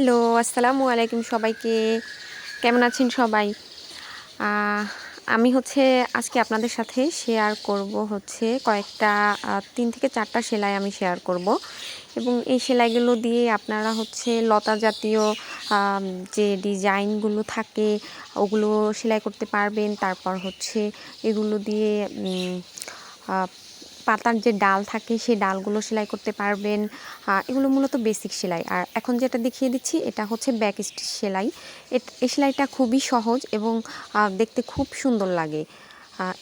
Hello, আসসালামু আলাইকুম সবাইকে। কেমন আছেন সবাই? আমি হচ্ছে আজকে আপনাদের সাথে শেয়ার করব হচ্ছে কয়েকটা তিন থেকে চারটা সেলাই আমি শেয়ার করব। এবং এই সেলাইগুলো দিয়ে আপনারা হচ্ছে লতা জাতীয় যে ডিজাইনগুলো থাকে, ওগুলো সেলাই করতে পারবেন। তারপর হচ্ছে এগুলো দিয়ে পাতার যে ডাল থাকে, সেই ডালগুলো সেলাই করতে পারবেন। এগুলো মূলত বেসিক সেলাই। আর এখন যেটা দেখিয়ে দিচ্ছি, এটা হচ্ছে ব্যাক স্টিচ সেলাই। এই সেলাইটা খুবই সহজ এবং দেখতে খুব সুন্দর লাগে।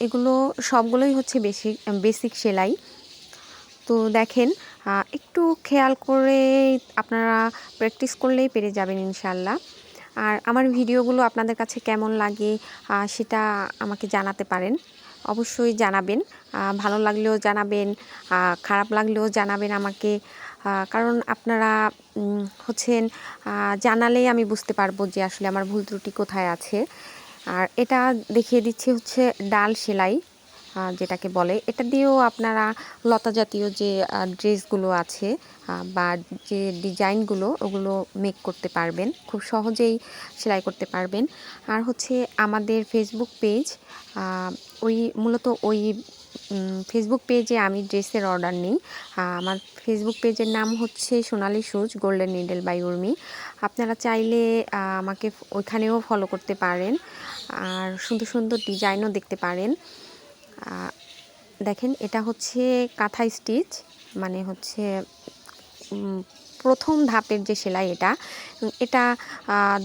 এগুলো সবগুলোই হচ্ছে বেসিক বেসিক সেলাই। তো দেখেন একটু খেয়াল করে আপনারা প্র্যাকটিস করলেই পেরে যাবেন ইনশাল্লাহ। আর আমার ভিডিওগুলো আপনাদের কাছে কেমন লাগে সেটা আমাকে জানাতে পারেন। অবশ্যই জানাবেন। ভালো লাগলেও জানাবেন খারাপ লাগলেও জানাবেন আমাকে। কারণ আপনারা হচ্ছেন জানালেই আমি বুঝতে পারব যে আসলে আমার ভুল ত্রুটি কোথায় আছে। আর এটা দেখিয়ে দিচ্ছি হচ্ছে ডাল সেলাই। যেটাকে বলে, এটা দিয়েও আপনারা লতা জাতীয় যে ড্রেসগুলো আছে বা যে ডিজাইনগুলো, ওগুলো মেক করতে পারবেন। খুব সহজেই সেলাই করতে পারবেন। আর হচ্ছে আমাদের ফেসবুক পেজ ওই মূলত ওই ফেসবুক পেজে আমি ড্রেসের অর্ডার নিই। আমার ফেসবুক পেজের নাম হচ্ছে সোনালি সুজ গোল্ডেন নিডেল বাই উর্মি আপনারা চাইলে আমাকে ওইখানেও ফলো করতে পারেন। আর সুন্দর সুন্দর ডিজাইনও দেখতে পারেন। দেখেন, এটা হচ্ছে কাঁথা স্টিচ মানে হচ্ছে প্রথম ধাপের যে সেলাই এটা এটা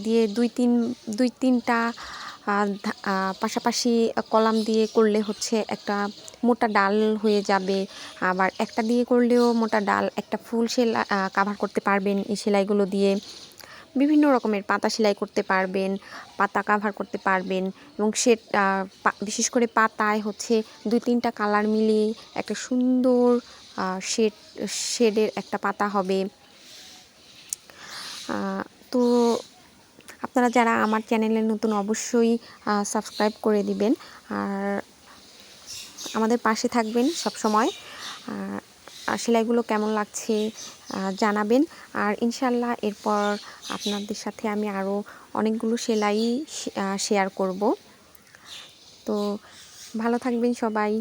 দিয়ে দুই তিন, দুই তিনটা পাশাপাশি কলাম দিয়ে করলে হচ্ছে একটা মোটা ডাল হয়ে যাবে। আবার একটা দিয়ে করলেও মোটা ডাল, একটা ফুল সেলাই কাভার করতে পারবেন এই সেলাইগুলো দিয়ে। বিভিন্ন রকমের পাতা সেলাই করতে পারবেন, পাতা কাভার করতে পারবেন এবং সে বিশেষ করে পাতায় হচ্ছে দুই তিনটা কালার মিলিয়ে একটা সুন্দর শেড শেডের একটা পাতা হবে। তো আপনারা যারা আমার চ্যানেলে নতুন অবশ্যই সাবস্ক্রাইব করে দিবেন। আর আমাদের পাশে থাকবেন সব সময় সেলাইগুলো কেমন লাগছে জানাবেন। আর ইনশাল্লাহ এরপর আপনাদের সাথে আমি আরও অনেকগুলো সেলাই শেয়ার করব। তো ভালো থাকবেন সবাই।